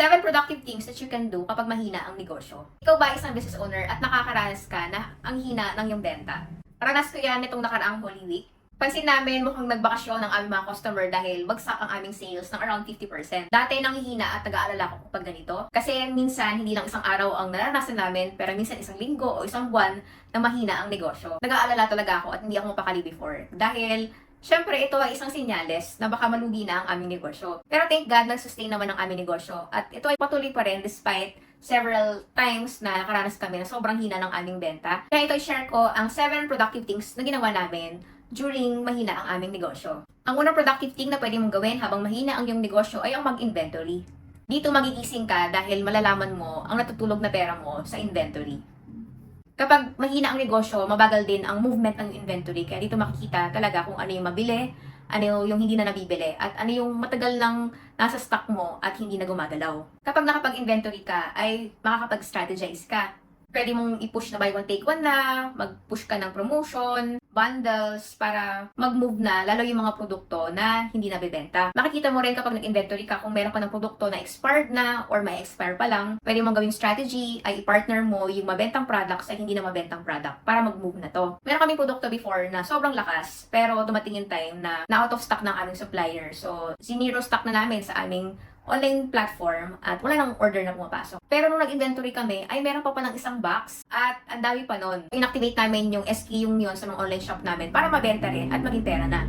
Seven productive things that you can do kapag mahina ang negosyo. Ikaw ba isang business owner at nakakaranas ka na ang hina ng iyong benta? Ranas ko yan nitong nakaraang Holy Week. Pansin namin mukhang nagbakasyon ang aming mga customer dahil bagsak ang aming sales ng around 50%. Dati nanghihina at nag-aalala ko kapag ganito. Kasi minsan hindi lang isang araw ang naranasan namin, pero minsan isang linggo o isang buwan na mahina ang negosyo. Nag-aalala talaga ako at hindi ako mapakali before. Dahil Siyempre, ito ay isang sinyales na baka malugi na ang aming negosyo. Pero thank God, nag-sustain naman ang aming negosyo. At ito ay patuloy pa rin despite several times na nakaranas kami na sobrang hina ng aming benta. Kaya ito i-share ko ang 7 productive things na ginawa namin during mahina ang aming negosyo. Ang unang productive thing na pwede mong gawin habang mahina ang iyong negosyo ay ang mag-inventory. Dito magigising ka dahil malalaman mo ang natutulog na pera mo sa inventory. Kapag mahina ang negosyo, mabagal din ang movement ng inventory. Kaya dito makikita talaga kung ano yung mabili, ano yung hindi na nabibili, at ano yung matagal lang nasa stock mo at hindi na gumagalaw. Kapag nakapag-inventory ka, ay makakapag-strategize ka. Pwede mong i-push na buy one take one na, mag-push ka ng promotion, bundles, para mag-move na, lalo yung mga produkto na hindi nabibenta. Makikita mo rin kapag nag-inventory ka kung meron ka ng produkto na expired na or may expire pa lang, pwede mong gawing strategy ay i-partner mo yung mabentang products sa hindi na mabentang product para mag-move na to. Meron kaming produkto before na sobrang lakas, pero dumating yung time na na out of stock ng aming supplier. So, siniro stock na namin sa aming online platform at wala nang order na pumapasok. Pero nung nag-inventory kami, ay meron pa palang isang box at ang dami pa nun. Inactivate namin yung SKU yun sa mga online shop namin para mabenta rin at maging pera na.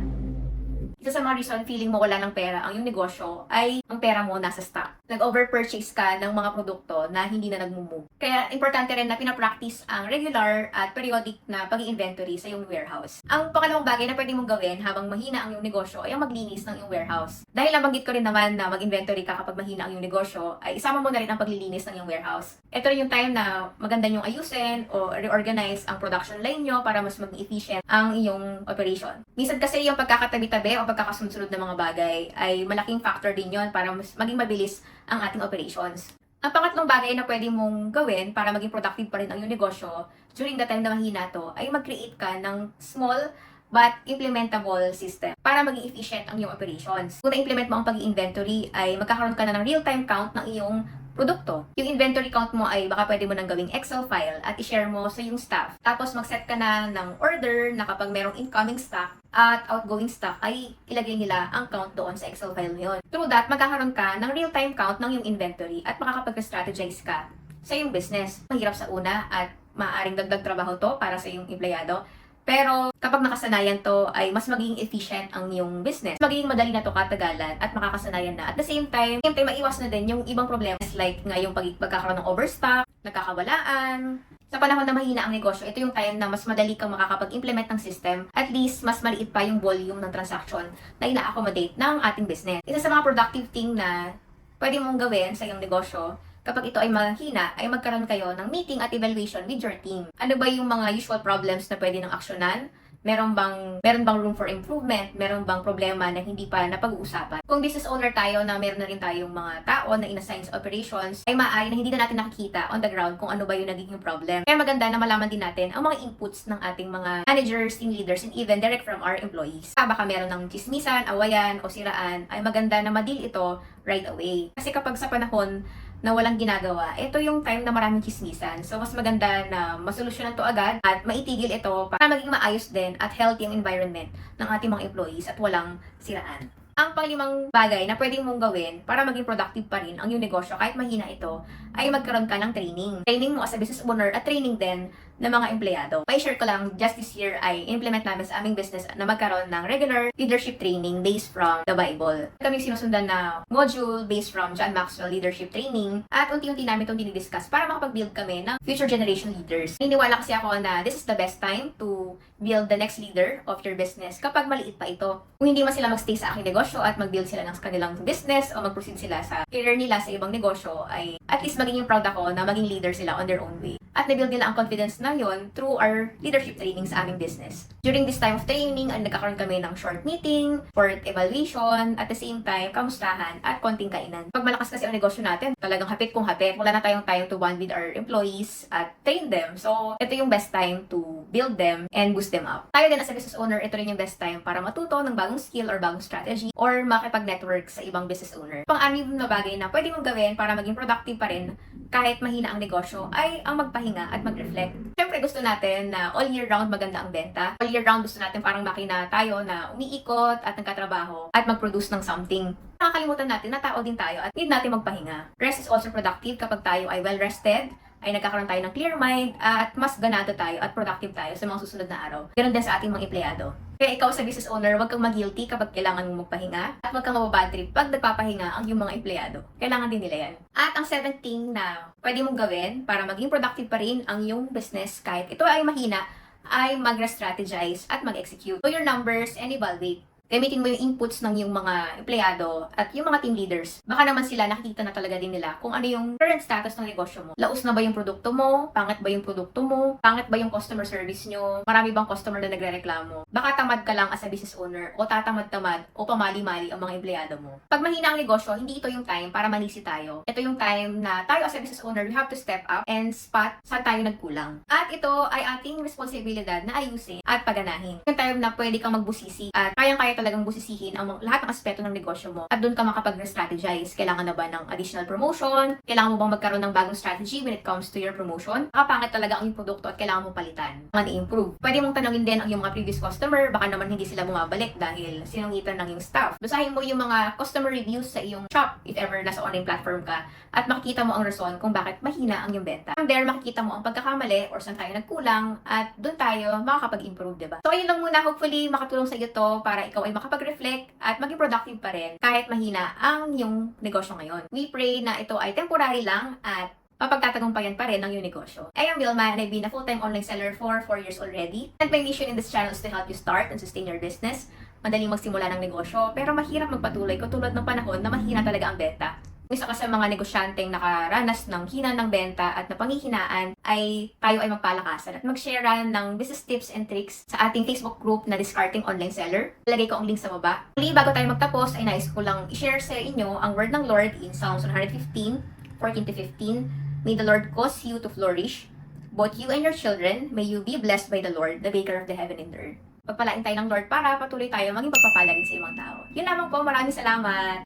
Isa sa mga reason feeling mo wala ng pera ang yung negosyo ay ang pera mo nasa stock. Nag-overpurchase ka ng mga produkto na hindi na nag-move. Kaya importante rin na pinapractice ang regular at periodic na pag inventory sa iyong warehouse. Ang pangalawang bagay na pwede mong gawin habang mahina ang iyong negosyo ay ang maglinis ng iyong warehouse. Dahil nabanggit ko rin naman na mag-inventory ka kapag mahina ang iyong negosyo, ay isama mo na rin ang paglilinis ng iyong warehouse. Ito rin yung time na maganda niyong ayusin o reorganize ang production line nyo para mas maging efficient ang iyong operation. Minsan kasi yung pagkakatabi-tabi o pagkakasunod-sunod ng mga bagay ay malaking factor din yon para mas maging mabilis ang ating operations. Ang pangatlong bagay na pwede mong gawin para maging productive pa rin ang iyong negosyo during the time na mahina to ay mag-create ka ng small but implementable system para maging efficient ang iyong operations. Kung na-implement mo ang pag-inventory ay magkakaroon ka na ng real-time count ng iyong produkto. Yung inventory count mo ay baka pwede mo nang gawing Excel file at i-share mo sa yung staff. Tapos mag-set ka na ng order na kapag merong incoming stock at outgoing stock ay ilagay nila ang count doon sa Excel file mo yun. Through that, magkakaroon ka ng real-time count ng yung inventory at makakapag-strategize ka sa yung business. Mahirap sa una at maaaring dagdag trabaho to para sa yung empleyado. Pero kapag nakasanayan to ay mas magiging efficient ang iyong business. Magiging madali na to katagalan at makakasanayan na. At the same time, same time maiwas na din yung ibang problemas like nga yung pag pagkakaroon ng overstock, nagkakawalaan, sa panahon na mahina ang negosyo, ito yung time na mas madali kang makakapag-implement ng system. At least, mas maliit pa yung volume ng transaction na ina-accommodate ng ating business. Isa sa mga productive thing na pwede mong gawin sa iyong negosyo, kapag ito ay mahina, ay magkaroon kayo ng meeting at evaluation with your team. Ano ba yung mga usual problems na pwede nang aksyonan? Meron bang, meron bang room for improvement? Meron bang problema na hindi pa napag-uusapan? Kung business owner tayo na meron na rin tayong mga tao na inassign sa operations, ay maaari na hindi na natin nakikita on the ground kung ano ba yung nagiging problem. Kaya maganda na malaman din natin ang mga inputs ng ating mga managers, team leaders, and even direct from our employees. Ah, baka meron ng chismisan, awayan, o siraan, ay maganda na madil ito right away. Kasi kapag sa panahon na walang ginagawa, ito yung time na maraming chismisan. So, mas maganda na masolusyonan to agad at maitigil ito para maging maayos din at healthy ang environment ng ating mga employees at walang siraan. Ang panglimang bagay na pwedeng mong gawin para maging productive pa rin ang iyong negosyo kahit mahina ito ay magkaroon ka ng training. Training mo as a business owner at training din ng mga empleyado. May share ko lang, just this year ay implement namin sa aming business na magkaroon ng regular leadership training based from the Bible. Kami sinusundan na module based from John Maxwell Leadership Training at unti-unti namin itong dinidiscuss para makapag-build kami ng future generation leaders. Niniwala kasi ako na this is the best time to build the next leader of your business kapag maliit pa ito. Kung hindi man sila magstay sa aking negosyo at mag-build sila ng kanilang business o mag-proceed sila sa career nila sa ibang negosyo ay at least magiging proud ako na maging leader sila on their own way. At na-build nila ang confidence na yon through our leadership training sa aming business. During this time of training, ay nagkakaroon kami ng short meeting, short evaluation, at the same time, kamustahan at konting kainan. Pag malakas kasi ang negosyo natin, talagang hapit kung hapit. Wala na tayong time to bond with our employees at train them. So, ito yung best time to build them, and boost them up. Tayo din as a business owner, ito rin yung best time para matuto ng bagong skill or bagong strategy or makipag-network sa ibang business owner. Pang-anim na bagay na pwede mong gawin para maging productive pa rin kahit mahina ang negosyo ay ang magpahinga at mag-reflect. Siyempre gusto natin na all year round maganda ang benta. All year round gusto natin parang makina tayo na umiikot at nagkatrabaho at mag-produce ng something. Nakakalimutan natin na tao din tayo at need natin magpahinga. Rest is also productive kapag tayo ay well-rested, ay nagkakaroon tayo ng clear mind at mas ganado tayo at productive tayo sa mga susunod na araw. Ganun din sa ating mga empleyado. Kaya ikaw sa business owner, huwag kang mag-guilty kapag kailangan mong magpahinga at huwag kang mababad pag nagpapahinga ang iyong mga empleyado. Kailangan din nila yan. At ang seventh thing na pwede mong gawin para maging productive pa rin ang iyong business kahit ito ay mahina, ay mag-strategize at mag-execute. Know your numbers and evaluate. Gamitin mo yung inputs ng yung mga empleyado at yung mga team leaders. Baka naman sila nakikita na talaga din nila kung ano yung current status ng negosyo mo. Laos na ba yung produkto mo? Pangit ba yung produkto mo? Pangit ba yung customer service nyo? Marami bang customer na nagre-reklamo? Baka tamad ka lang as a business owner o tatamad-tamad o pamali-mali ang mga empleyado mo. Pag mahina ang negosyo, hindi ito yung time para manisi tayo. Ito yung time na tayo as a business owner, we have to step up and spot saan tayo nagkulang. At ito ay ating responsibilidad na ayusin at paganahin. Yung time na pwede kang magbusisi at kayang-kaya talagang busisihin ang lahat ng aspeto ng negosyo mo at doon ka makapag-strategize. Kailangan na ba ng additional promotion? Kailangan mo bang magkaroon ng bagong strategy when it comes to your promotion? Nakapangit talaga ang iyong produkto at kailangan mo palitan. Kailangan i-improve. Pwede mong tanongin din ang iyong mga previous customer, baka naman hindi sila bumabalik dahil sinungitan ng iyong staff. Basahin mo yung mga customer reviews sa iyong shop if ever nasa online platform ka at makikita mo ang rason kung bakit mahina ang iyong benta. From there, makikita mo ang pagkakamali or saan tayo nagkulang at doon tayo makakapag-improve, diba? So, ayun lang muna. Hopefully, makatulong sa iyo to para ikaw ay makapag-reflect at maging productive pa rin kahit mahina ang iyong negosyo ngayon. We pray na ito ay temporary lang at mapagtatagumpayan pa rin ang iyong negosyo. I am Vilma and I've been a full-time online seller for 4 years already. And my mission in this channel is to help you start and sustain your business. Madaling magsimula ng negosyo, pero mahirap magpatuloy katulad ng panahon na mahina talaga ang benta. Isa ka sa mga negosyanteng nakaranas ng hina ng benta at napanghihinaan, ay tayo ay magpalakasan at mag-share ng business tips and tricks sa ating Facebook group na Discarding Online Seller. Lagay ko ang link sa baba. Muli, bago tayo magtapos, ay nais ko lang i-share sa inyo ang word ng Lord in Psalms 115, 14 to 15. May the Lord cause you to flourish, both you and your children, may you be blessed by the Lord, the maker of the heaven and the earth. Pagpalain tayo ng Lord para patuloy tayo maging pagpapala rin sa ibang tao. Yun lamang po, maraming salamat.